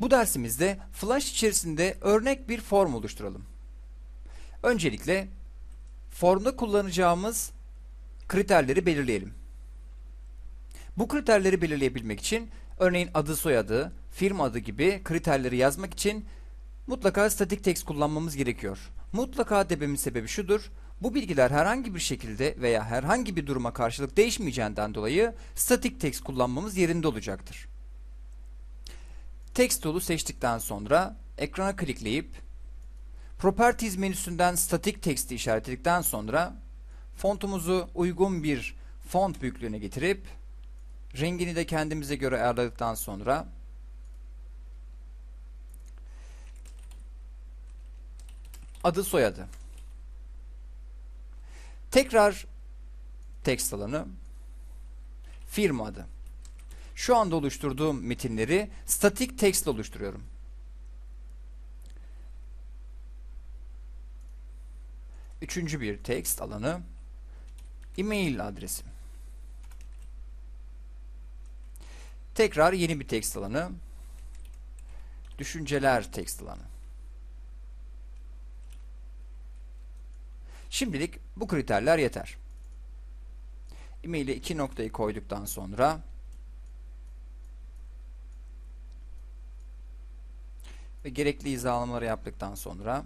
Bu dersimizde Flash içerisinde örnek bir form oluşturalım. Öncelikle formda kullanacağımız kriterleri belirleyelim. Bu kriterleri belirleyebilmek için örneğin adı soyadı, firma adı gibi kriterleri yazmak için mutlaka static text kullanmamız gerekiyor. Mutlaka dememin sebebi şudur. Bu bilgiler herhangi bir şekilde veya herhangi bir duruma karşılık değişmeyeceğinden dolayı static text kullanmamız yerinde olacaktır. Text tool'u seçtikten sonra ekrana klikleyip Properties menüsünden Static Text'i işaretledikten sonra fontumuzu uygun bir font büyüklüğüne getirip rengini de kendimize göre ayarladıktan sonra adı soyadı. Tekrar text alanı firma adı şu anda oluşturduğum metinleri statik text ile oluşturuyorum. Üçüncü bir text alanı e-mail adresim. Tekrar yeni bir text alanı düşünceler text alanı. Şimdilik bu kriterler yeter. E-mail'e iki noktayı koyduktan sonra ve gerekli hizalamaları yaptıktan sonra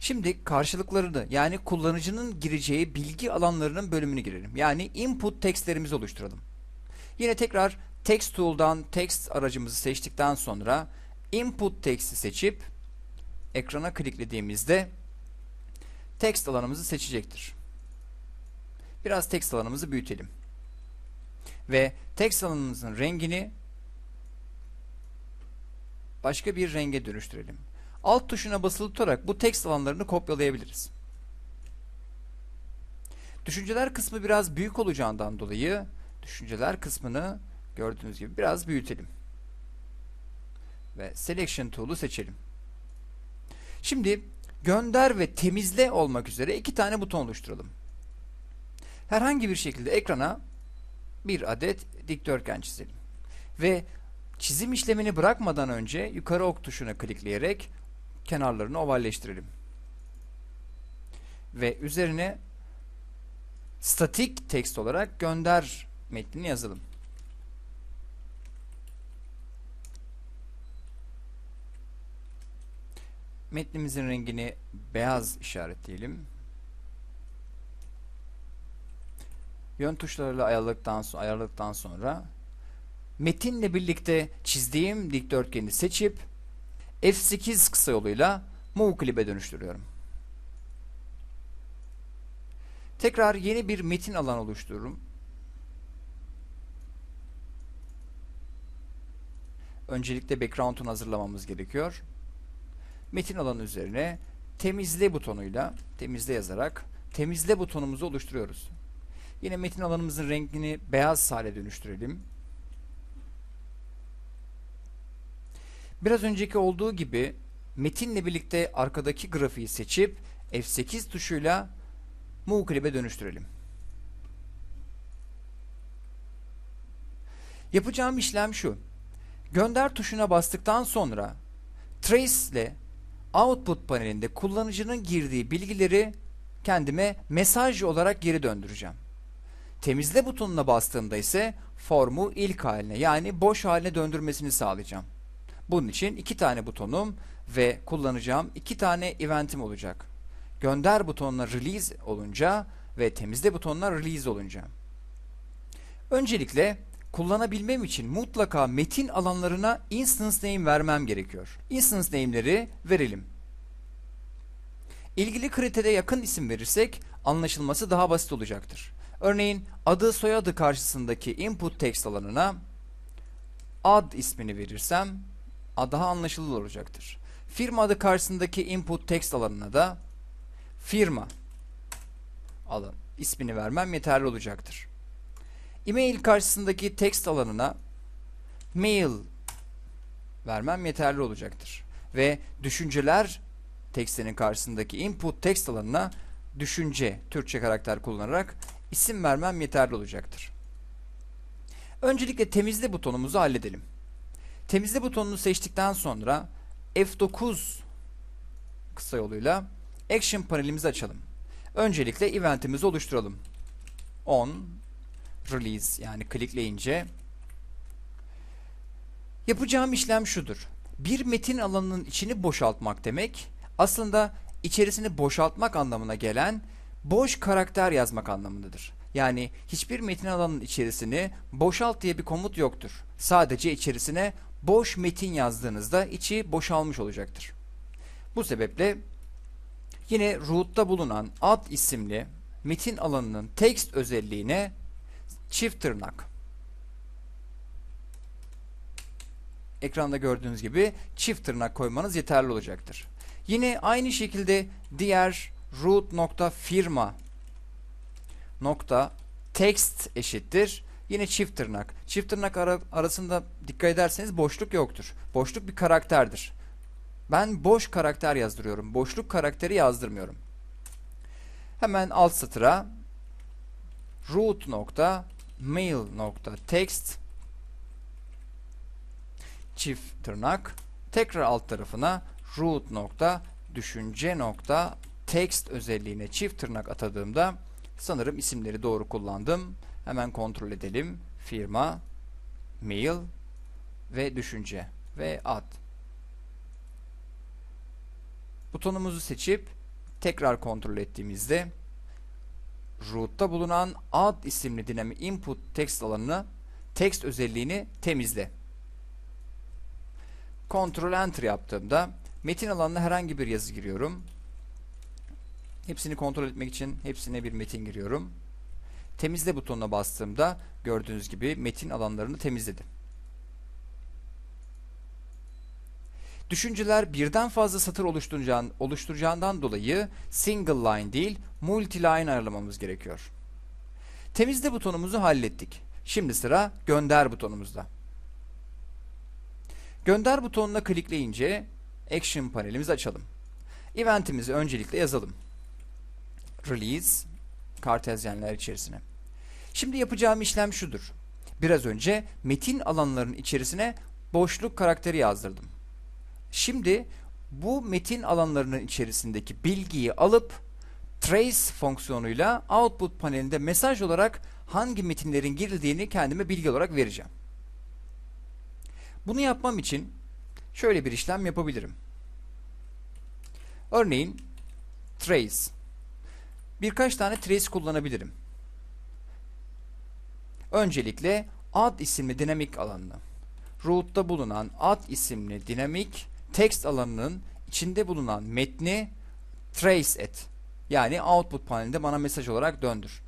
Şimdi karşılıklarını yani kullanıcının gireceği bilgi alanlarının bölümünü girelim. Yani input textlerimizi oluşturalım. Yine tekrar text tool'dan text aracımızı seçtikten sonra input text'i seçip ekrana kliklediğimizde text alanımızı seçecektir. Biraz text alanımızı büyütelim. Ve text alanımızın rengini başka bir renge dönüştürelim. Alt tuşuna basılı tutarak bu text alanlarını kopyalayabiliriz. Düşünceler kısmı biraz büyük olacağından dolayı düşünceler kısmını gördüğünüz gibi biraz büyütelim. Ve Selection Tool'u seçelim. Şimdi gönder ve temizle olmak üzere iki tane buton oluşturalım herhangi bir şekilde ekrana bir adet dikdörtgen çizelim. Ve çizim işlemini bırakmadan önce yukarı ok tuşuna klikleyerek kenarlarını ovalleştirelim. Ve üzerine statik text olarak gönder metnini yazalım. Metnimizin rengini beyaz işaretleyelim. Yön tuşlarıyla ayarladıktan, ayarladıktan sonra metinle birlikte çizdiğim dikdörtgeni seçip F8 kısa yoluyla Move Clip'e dönüştürüyorum. Tekrar yeni bir metin alan oluştururum. Öncelikle background'unu hazırlamamız gerekiyor. Metin alanı üzerine temizle butonuyla temizle yazarak temizle butonumuzu oluşturuyoruz. Yine metin alanımızın rengini beyaz hale dönüştürelim. Biraz önceki olduğu gibi metinle birlikte arkadaki grafiği seçip F8 tuşuyla Move Clip'e dönüştürelim. Yapacağım işlem şu. Gönder tuşuna bastıktan sonra Trace ile Output panelinde kullanıcının girdiği bilgileri kendime mesaj olarak geri döndüreceğim. Temizle butonuna bastığımda ise formu ilk haline yani boş haline döndürmesini sağlayacağım. Bunun için iki tane butonum ve kullanacağım iki tane eventim olacak. Gönder butonuna release olunca ve temizle butonuna release olunca. Öncelikle kullanabilmem için mutlaka metin alanlarına instance name vermem gerekiyor. Instance name'leri verelim. İlgili kritere yakın isim verirsek anlaşılması daha basit olacaktır. Örneğin adı soyadı karşısındaki input text alanına ad ismini verirsem daha anlaşılır olacaktır. Firma adı karşısındaki input text alanına da firma alan ismini vermem yeterli olacaktır. E-mail karşısındaki text alanına mail vermem yeterli olacaktır. Ve düşünceler tekstinin karşısındaki input text alanına düşünce Türkçe karakter kullanarak isim vermem yeterli olacaktır. Öncelikle temizle butonumuzu halledelim. Temizle butonunu seçtikten sonra F9 kısa yoluyla Action panelimizi açalım. Öncelikle eventimizi oluşturalım. On Release yani klikleyince yapacağım işlem şudur. Bir metin alanının içini boşaltmak demek aslında içerisini boşaltmak anlamına gelen boş karakter yazmak anlamındadır. Yani hiçbir metin alanının içerisini boşalt diye bir komut yoktur. Sadece içerisine boş metin yazdığınızda içi boşalmış olacaktır. Bu sebeple yine root'ta bulunan ad isimli metin alanının text özelliğine çift tırnak ekranda gördüğünüz gibi çift tırnak koymanız yeterli olacaktır. Yine aynı şekilde diğer root nokta firma nokta text eşittir. Yine çift tırnak. Çift tırnak ara, arasında dikkat ederseniz boşluk yoktur. Boşluk bir karakterdir. Ben boş karakter yazdırıyorum. Boşluk karakteri yazdırmıyorum. Hemen alt satıra root nokta mail nokta text çift tırnak tekrar alt tarafına root nokta düşünce nokta text özelliğine çift tırnak atadığımda sanırım isimleri doğru kullandım. Hemen kontrol edelim. Firma, mail ve düşünce ve ad. Butonumuzu seçip tekrar kontrol ettiğimizde root'ta bulunan ad isimli dinamik input text alanını text özelliğini temizle. Ctrl Enter yaptığımda metin alanına herhangi bir yazı giriyorum. Hepsini kontrol etmek için hepsine bir metin giriyorum. Temizle butonuna bastığımda gördüğünüz gibi metin alanlarını temizledi. Düşünceler birden fazla satır oluşturacağın, oluşturacağından dolayı single line değil multi line ayarlamamız gerekiyor. Temizle butonumuzu hallettik. Şimdi sıra gönder butonumuzda. Gönder butonuna klikleyince Action panelimizi açalım. Eventimizi öncelikle yazalım. Release kartezyenler içerisine. Şimdi yapacağım işlem şudur. Biraz önce metin alanlarının içerisine boşluk karakteri yazdırdım. Şimdi bu metin alanlarının içerisindeki bilgiyi alıp trace fonksiyonuyla output panelinde mesaj olarak hangi metinlerin girildiğini kendime bilgi olarak vereceğim. Bunu yapmam için şöyle bir işlem yapabilirim. Örneğin trace. Birkaç tane trace kullanabilirim. Öncelikle ad isimli dinamik alanını, root'ta bulunan ad isimli dinamik text alanının içinde bulunan metni trace et. Yani output panelinde bana mesaj olarak döndür.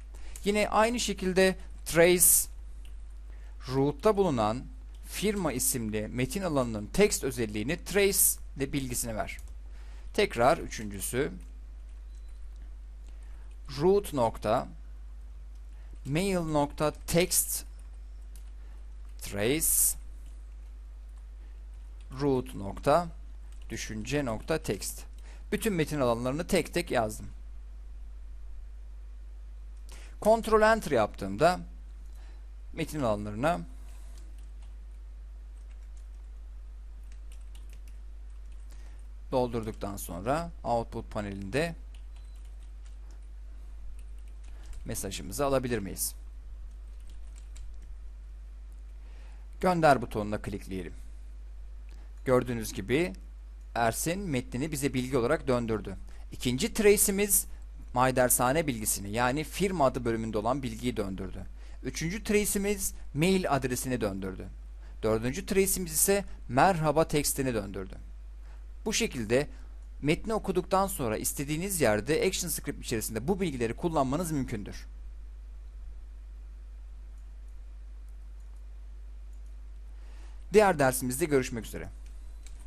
Yine aynı şekilde trace root'ta bulunan firma isimli metin alanının text özelliğini trace ile bilgisini ver. Tekrar üçüncüsü root nokta mail nokta text trace root nokta düşünce nokta text. Bütün metin alanlarını tek tek yazdım. Ctrl Enter yaptığımda metin alanlarına doldurduktan sonra output panelinde mesajımızı alabilir miyiz? Gönder butonuna klikleyelim. Gördüğünüz gibi Ersin metnini bize bilgi olarak döndürdü. İkinci trace'imiz Maydersane bilgisini yani firma adı bölümünde olan bilgiyi döndürdü. Üçüncü trace'imiz mail adresini döndürdü. Dördüncü trace'imiz ise merhaba tekstini döndürdü. Bu şekilde metni okuduktan sonra istediğiniz yerde ActionScript içerisinde bu bilgileri kullanmanız mümkündür. Diğer dersimizde görüşmek üzere.